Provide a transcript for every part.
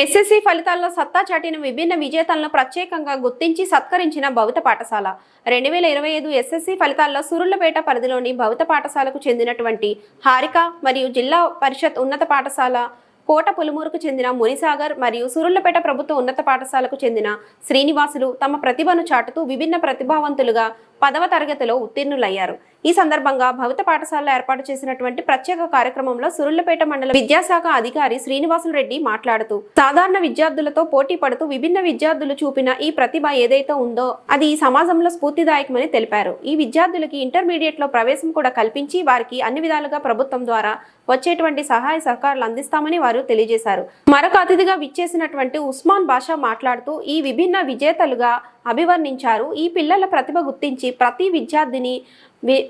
SSC ఫలితాల్లో సత్తా చాటిన విభిన్న విజేతలను ప్రత్యేకంగా గుర్తించి సత్కరించిన భవిత పాఠశాల. రెండు వేల ఇరవై ఐదు ఎస్ఎస్సి ఫలితాల్లో సురుళ్ళపేట పరిధిలోని భవిత పాఠశాలకు చెందినటువంటి హారిక మరియు జిల్లా పరిషత్ ఉన్నత పాఠశాల కోట పులుమూరుకు చెందిన మునిసాగర్ మరియు సురుళ్ళపేట ప్రభుత్వ ఉన్నత పాఠశాలకు చెందిన శ్రీనివాసులు తమ ప్రతిభను చాటుతూ విభిన్న ప్రతిభావంతులుగా పదవ తరగతిలో ఉత్తీర్ణులయ్యారు. ఈ సందర్భంగా భవిత పాఠశాలలో ఏర్పాటు చేసినటువంటి ప్రత్యేక కార్యక్రమంలో సురుళ్ళపేట మండల విద్యాశాఖ అధికారి శ్రీనివాసులు రెడ్డి మాట్లాడుతూ సాధారణ విద్యార్థులతో పోటీ పడుతూ విభిన్న విద్యార్థులు చూపిన ఈ ప్రతిభ ఏదైతే ఉందో అది ఈ సమాజంలో స్ఫూర్తిదాయకమని తెలిపారు. ఈ విద్యార్థులకి ఇంటర్మీడియట్లో ప్రవేశం కూడా కల్పించి వారికి అన్ని విధాలుగా ప్రభుత్వం ద్వారా వచ్చేటువంటి సహాయ సహకారాలు అందిస్తామని వారు తెలియజేశారు. మరొక అతిథిగా విచ్చేసినటువంటి ఉస్మాన్ బాషా మాట్లాడుతూ ఈ విభిన్న విజేతలుగా అభివర్ణించారు. ఈ పిల్లల ప్రతిభ గుర్తించి ప్రతి విద్యార్థిని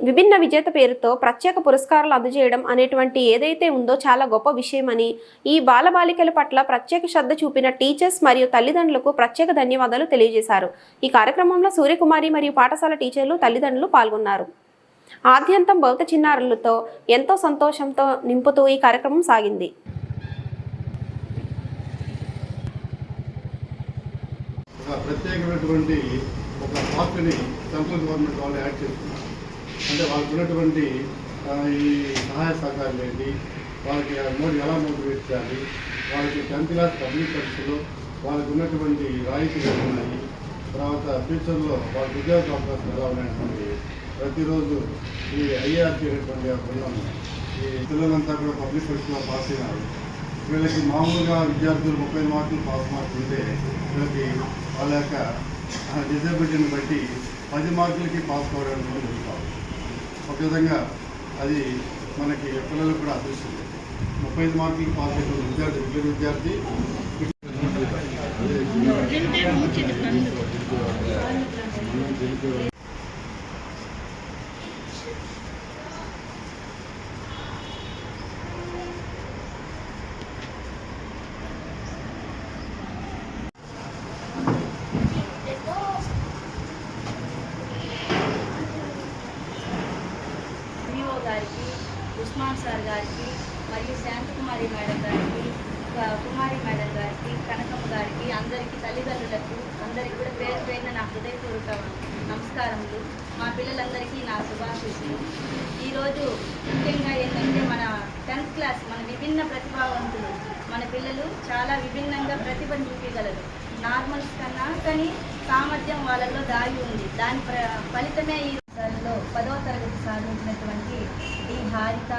విభిన్న విజేత పేరుతో ప్రత్యేక పురస్కారాలు అందజేయడం అనేటువంటి ఏదైతే ఉందో చాలా గొప్ప విషయమని ఈ బాలబాలికల పట్ల ప్రత్యేక శ్రద్ధ చూపిన టీచర్స్ మరియు తల్లిదండ్రులకు ప్రత్యేక ధన్యవాదాలు తెలియజేశారు. ఈ కార్యక్రమంలో సూర్యకుమారి మరియు పాఠశాల టీచర్లు తల్లిదండ్రులు పాల్గొన్నారు. ఆద్యంతం భౌత చిన్నారులతో ఎంతో సంతోషంతో నింపుతూ ఈ కార్యక్రమం సాగింది. ఒక ప్రత్యేకమైనటువంటి ఒక పార్ట్ని సెంట్రల్ గవర్నమెంట్ వాళ్ళు యాడ్ చేస్తున్నారు. అంటే వాళ్ళకు ఉన్నటువంటి ఈ సహాయ సహకారాలు ఏంటి? వాళ్ళకి మోడీ ఎలా మోటివేట్ చేయాలి? వాళ్ళకి టెన్త్ క్లాస్ పబ్లిక్ పరీక్షలో వాళ్ళకి ఉన్నటువంటి రాయితీలు ఉన్నాయి? తర్వాత ఫ్యూచర్లో వాళ్ళకి ఉద్యోగ అవకాశాలు ఎలా ఉన్నాయనేటువంటి ప్రతిరోజు ఈ ఐఆర్టీ అనేటువంటి ఆ బృందం ఈ పిల్లలంతా కూడా పబ్లిక్ పరీక్షలో పాస్ అయినారు. వీళ్ళకి మామూలుగా విద్యార్థులు ముప్పై మార్కులు పాస్ మార్కులు ఉంటే వీళ్ళకి వాళ్ళ యొక్క డిజబిలిటీని బట్టి పది మార్కులకి పాస్ కావడానికి జరుగుతారు ఒక విధంగా అది మనకి పిల్లలకు కూడా అదృష్టం. ముప్పై ఐదు మార్కులు పాస్ అయిన విద్యార్థి విద్య విద్యార్థి గారికి ఉస్మాన్ సార్ గారికి మరియు శాంతకుమారి మేడం గారికి కుమారి మేడం గారికి కనకమ్మ గారికి అందరికీ తల్లిదండ్రులకు అందరికీ కూడా పేరు పేరున నా హృదయపూర్వక నమస్కారములు. మా పిల్లలందరికీ నా శుభాశీస్సులు. ఈరోజు ముఖ్యంగా ఏంటంటే మన టెన్త్ క్లాస్ మన విభిన్న ప్రతిభావంతులు మన పిల్లలు చాలా విభిన్నంగా ప్రతిభను చూపించగలరు నార్మల్స్ కన్నా కానీ సామర్థ్యం వాళ్ళలో దాగి ఉంది. దాని ఫలితమే ఈ పదవ తరగతి సాధించినటువంటి హారిత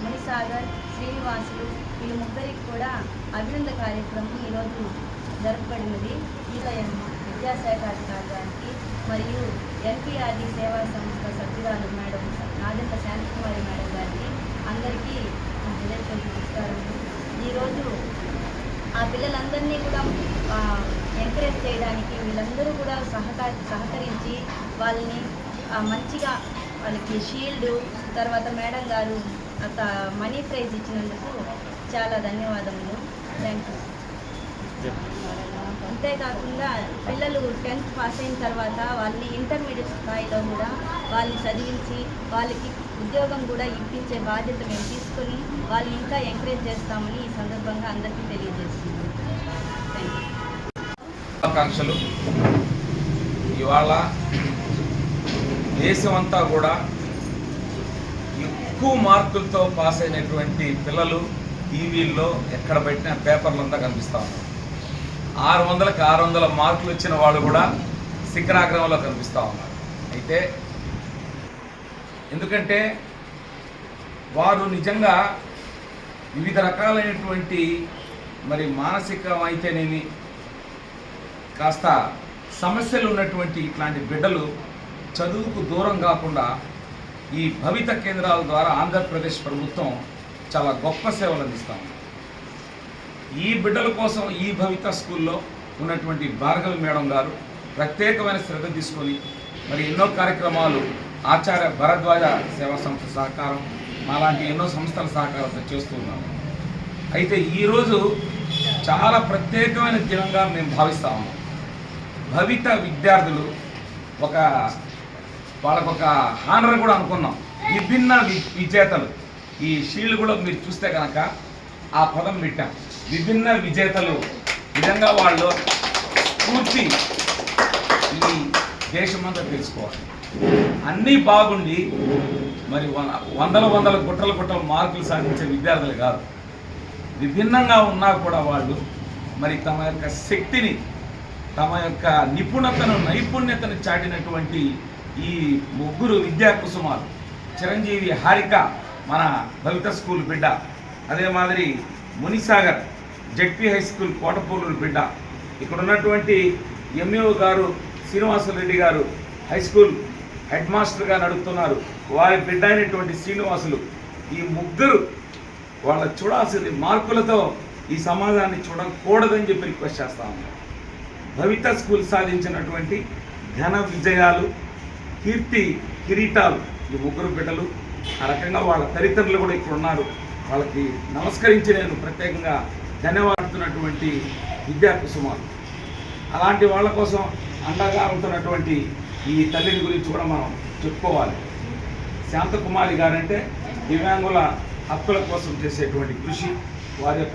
మునిసాగర్ శ్రీనివాసులు వీళ్ళ ముగ్గురికి కూడా అభినంద కార్యక్రమం ఈరోజు జరపబడినది ఈలయం విద్యాశాఖ అధికారి గారికి మరియు ఎన్పిఆర్డి సేవా సంస్థ సభ్యురాలు మేడం నాదెంత శాంతకుమారి మేడం గారికి అందరికీ హృదయపూర్వక ఈరోజు ఆ పిల్లలందరినీ కూడా ఎంకరేజ్ చేయడానికి వీళ్ళందరూ కూడా సహక సహకరించి వాళ్ళని మంచిగా వాళ్ళకి షీల్డ్ తర్వాత మేడం గారు అంత మనీ ప్రైజ్ ఇచ్చినందుకు చాలా ధన్యవాదములు. థ్యాంక్ యూ అంతేకాకుండా పిల్లలు టెన్త్ పాస్ అయిన తర్వాత వాళ్ళని ఇంటర్మీడియట్ స్థాయిలో కూడా వాళ్ళని చదివించి వాళ్ళకి ఉద్యోగం కూడా ఇప్పించే బాధ్యత మేము తీసుకొని వాళ్ళని ఇంకా ఎంకరేజ్ చేస్తామని ఈ సందర్భంగా అందరికీ తెలియజేస్తున్నాం థ్యాంక్ యూ ఇవాళ దేశమంతా కూడా ఎక్కువ మార్కులతో పాస్ అయినటువంటి పిల్లలు టీవీల్లో ఎక్కడ పెట్టిన పేపర్లంతా కనిపిస్తూ ఉన్నారు ఆరు వందలకు ఆరు వందల మార్కులు వచ్చిన వాళ్ళు కూడా శిఖరాగ్రహంలో కనిపిస్తూ ఉన్నారు. అయితే ఎందుకంటే వారు నిజంగా వివిధ రకాలైనటువంటి మరి మానసికమైతేనేమి కాస్త సమస్యలు ఉన్నటువంటి ఇట్లాంటి బిడ్డలు చదువుకు దూరం కాకుండా ఈ భవిత కేంద్రాల ద్వారా ఆంధ్రప్రదేశ్ ప్రభుత్వం చాలా గొప్ప సేవలు అందిస్తాం ఈ బిడ్డల కోసం ఈ భవిత స్కూల్లో ఉన్నటువంటి భార్గవి మేడం గారు ప్రత్యేకమైన శ్రద్ధ తీసుకొని మరి ఎన్నో కార్యక్రమాలు ఆచార్య భరద్వాజ సేవా సంస్థ సహకారం మాలాంటి ఎన్నో సంస్థల సహకారంతో చేస్తూ ఉన్నాము. అయితే ఈరోజు చాలా ప్రత్యేకమైన దినంగా మేము భావిస్తా ఉన్నాం. భవిత విద్యార్థులు ఒక వాళ్ళకొక హానర్ కూడా అనుకున్నాం. విభిన్న విజేతలు. ఈ షీల్డ్ కూడా మీరు చూస్తే కనుక ఆ పదం పెట్టాం. విభిన్న విజేతలు. నిజంగా వాళ్ళు పూర్తి ఈ దేశమంతా తెలుసుకోవాలి. అన్నీ బాగుండి మరి వందల వందల గుట్టల గుట్టల మార్కులు సాధించే విద్యార్థులు కాదు. విభిన్నంగా ఉన్నా కూడా వాళ్ళు మరి తమ యొక్క శక్తిని తమ యొక్క నిపుణతను నైపుణ్యతను చాటినటువంటి ఈ ముగ్గురు విద్యా కుసుమాలు. చిరంజీవి హారిక మన భవిత స్కూల్ బిడ్డ. అదే మాదిరి Munisagar ZP high school Kotapuluru బిడ్డ. ఇక్కడ ఉన్నటువంటి ఎంఏఓ గారు శ్రీనివాసరెడ్డి గారు హై స్కూల్ హెడ్ మాస్టర్గా నడుపుతున్నారు. వారి బిడ్డ అయినటువంటి శ్రీనివాసులు ఈ ముగ్గురు వాళ్ళ చూడాల్సింది మార్కులతో ఈ సమాజాన్ని చూడకూడదని చెప్పి రిక్వెస్ట్ చేస్తా ఉన్నాం. భవిత స్కూల్ సాధించినటువంటి ఘన విజయాలు కీర్తి కిరీటాలు. ఈ ముగ్గురు బిడ్డలు ఆ రకంగా వాళ్ళ తల్లిదండ్రులు కూడా ఇక్కడ ఉన్నారు. వాళ్ళకి నమస్కరించి నేను ప్రత్యేకంగా ధన్యవాడుతున్నటువంటి విద్యా కుసుమాలు. అలాంటి వాళ్ళ కోసం అండగా ఉంటున్నటువంటి ఈ తల్లిని గురించి కూడా మనం చెప్పుకోవాలి. శాంతకుమారి గారంటే దివ్యాంగుల హక్కుల కోసం చేసేటువంటి కృషి వారి యొక్క